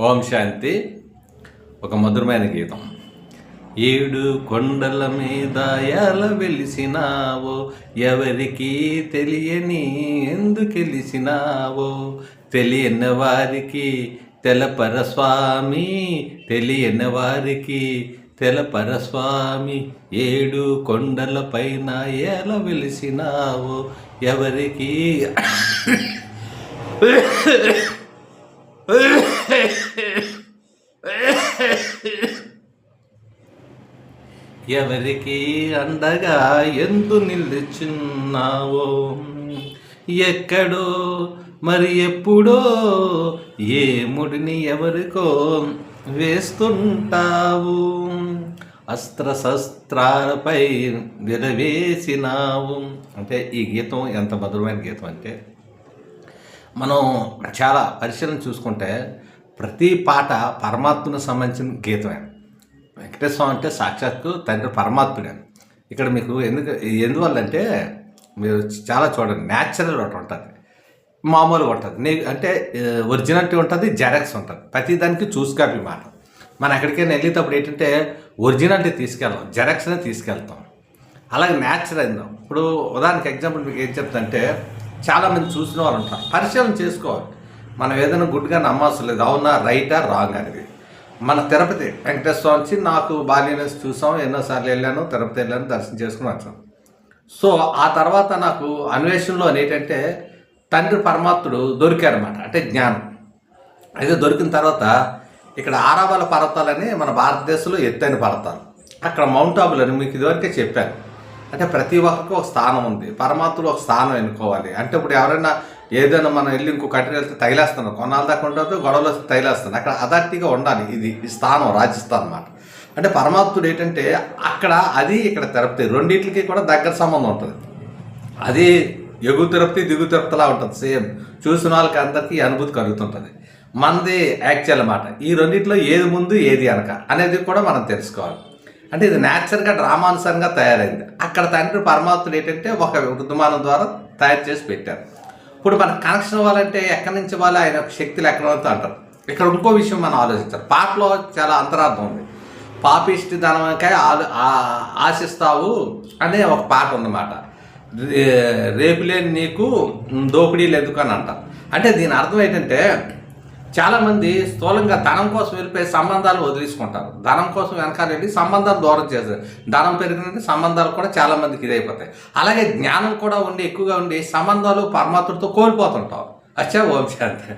ఓం శాంతి. ఒక మధురమైన గీతం. ఏడు కొండల మీద ఎలా వెలిసినావో ఎవరికి తెలియని ఎందుకెలిసినావో తెలియని వారికి తెలపర స్వామి తెలియని వారికి తెలపర స్వామి ఏడు కొండల పైన ఎలా వెలిసినావో ఎవరికి ఎవరికి అండగా ఎందు నిలుచున్నావో? ఎక్కడో మరి ఎప్పుడో? ఏ ముడిని ఎవరికో వేస్తుంటావు? అస్త్ర శస్త్రాలపై విరవేసినావు అంటే ఈ గీతం ఎంత మధురమైన గీతం అంటే మనం చాలా పరిశీలన చూసుకుంటే ప్రతి పాట పరమాత్మకు సంబంధించిన గీతమే. వెంకటేశ్వర స్వామి అంటే సాక్షాత్తు తండ్రి పరమాత్ముడే. ఇక్కడ మీకు ఎందుకు ఎందువల్ల అంటే మీరు చాలా చూడండి న్యాచురల్ ఒకటి ఉంటుంది. మామూలుగా ఉంటుంది. నీ అంటే ఒరిజినాలిటీ ఉంటుంది జెరాక్స్ ఉంటుంది. ప్రతి దానికి చూసి కాపీ మాట మనం ఎక్కడికైనా వెళ్ళేటప్పుడు ఏంటంటే ఒరిజినాలిటీ తీసుకెళ్ళాం జెరాక్స్నే తీసుకెళ్తాం. అలాగే న్యాచురల్ అయిందాం. ఇప్పుడు ఉదాహరణకి ఎగ్జాంపుల్ మీకు ఏం చెప్తాంటే చాలామంది చూసిన వాళ్ళు ఉంటారు. పరిశీలన చేసుకోవాలి. మనం ఏదైనా గుడ్గా నమ్మవసరం లేదు అవునా రైటా రాంగ్ అనేది. మన తిరుపతి వెంకటేశ్వర స్వామి వచ్చి నాకు బాల్యనేసి చూసాం. ఎన్నోసార్లు వెళ్ళాను తిరుపతి వెళ్ళాను దర్శనం చేసుకుని వచ్చాం. సో ఆ తర్వాత నాకు అన్వేషణలో ఏంటంటే తండ్రి పరమాత్ముడు దొరికారన్నమాట. అంటే జ్ఞానం. అయితే దొరికిన తర్వాత ఇక్కడ ఆరావాల పర్వతాలని మన భారతదేశంలో ఎత్తైన పర్వతాలు. అక్కడ మౌంట్ ఆబులని అని మీకు ఇదివరకే చెప్పాను. అంటే ప్రతి ఒక్కరికి ఒక స్థానం ఉంది. పరమాత్ముడు ఒక స్థానం ఎన్నుకోవాలి. అంటే ఇప్పుడు ఎవరైనా ఏదైనా మనం వెళ్ళి ఇంకో కంట్రీ వెళ్తే తగిలేస్తున్నాం కొన్నాళ్ళ దాకా ఉండదు గొడవలు వస్తే అక్కడ అథారిటీగా ఉండాలి. ఇది ఈ స్థానం రాజస్థాన్ అన్నమాట. అంటే పరమాత్ముడు ఏంటంటే అక్కడ అది ఇక్కడ తిరుపతి రెండింటికి కూడా దగ్గర సంబంధం ఉంటుంది. అది ఎగు తిరుపతి దిగు తిరుపతిలా ఉంటుంది. సేమ్ చూసిన వాళ్ళకి అందరికీ ఈ అనుభూతి కలుగుతుంటుంది. మనది యాక్చువల్ అన్నమాట. ఈ రెండింటిలో ఏది ముందు ఏది వెనక అనేది కూడా మనం తెలుసుకోవాలి. అంటే ఇది న్యాచురల్గా డ్రామానుసారంగా తయారైంది. అక్కడ తండ్రి పరమాత్ముడు ఏంటంటే ఒక వృద్ధమానం ద్వారా తయారు చేసి పెట్టారు. ఇప్పుడు మనకు కనెక్షన్ ఇవ్వాలంటే ఎక్కడి నుంచి వాళ్ళు ఆయన శక్తులు ఎక్కడ వరకు అంటారు. ఇక్కడ ఇంకో విషయం మనం ఆలోచించాలి. పాటలో చాలా అంతరార్థం ఉంది. పాపిష్టి ధనమకాయ ఆలు ఆశిస్తావు అనే ఒక పాట ఉందన్నమాట. రే- రేపు లేని నీకు దోపిడీలు ఎందుకు అని అంటారు. అంటే దీని అర్థం ఏంటంటే చాలామంది స్థూలంగా ధనం కోసం వెళ్ళిపోయి సంబంధాలు వదిలేసుకుంటారు. ధనం కోసం వెనకాల వెళ్ళి సంబంధాలు దూరం చేస్తారు. ధనం పెరిగినట్టు సంబంధాలు కూడా చాలా మందికి ఇదైపోతాయి. అలాగే జ్ఞానం కూడా ఉండి ఎక్కువగా ఉండి సంబంధాలు పరమాత్మతో కోల్పోతుంటాం. అచ్చా ఓం శాంతి.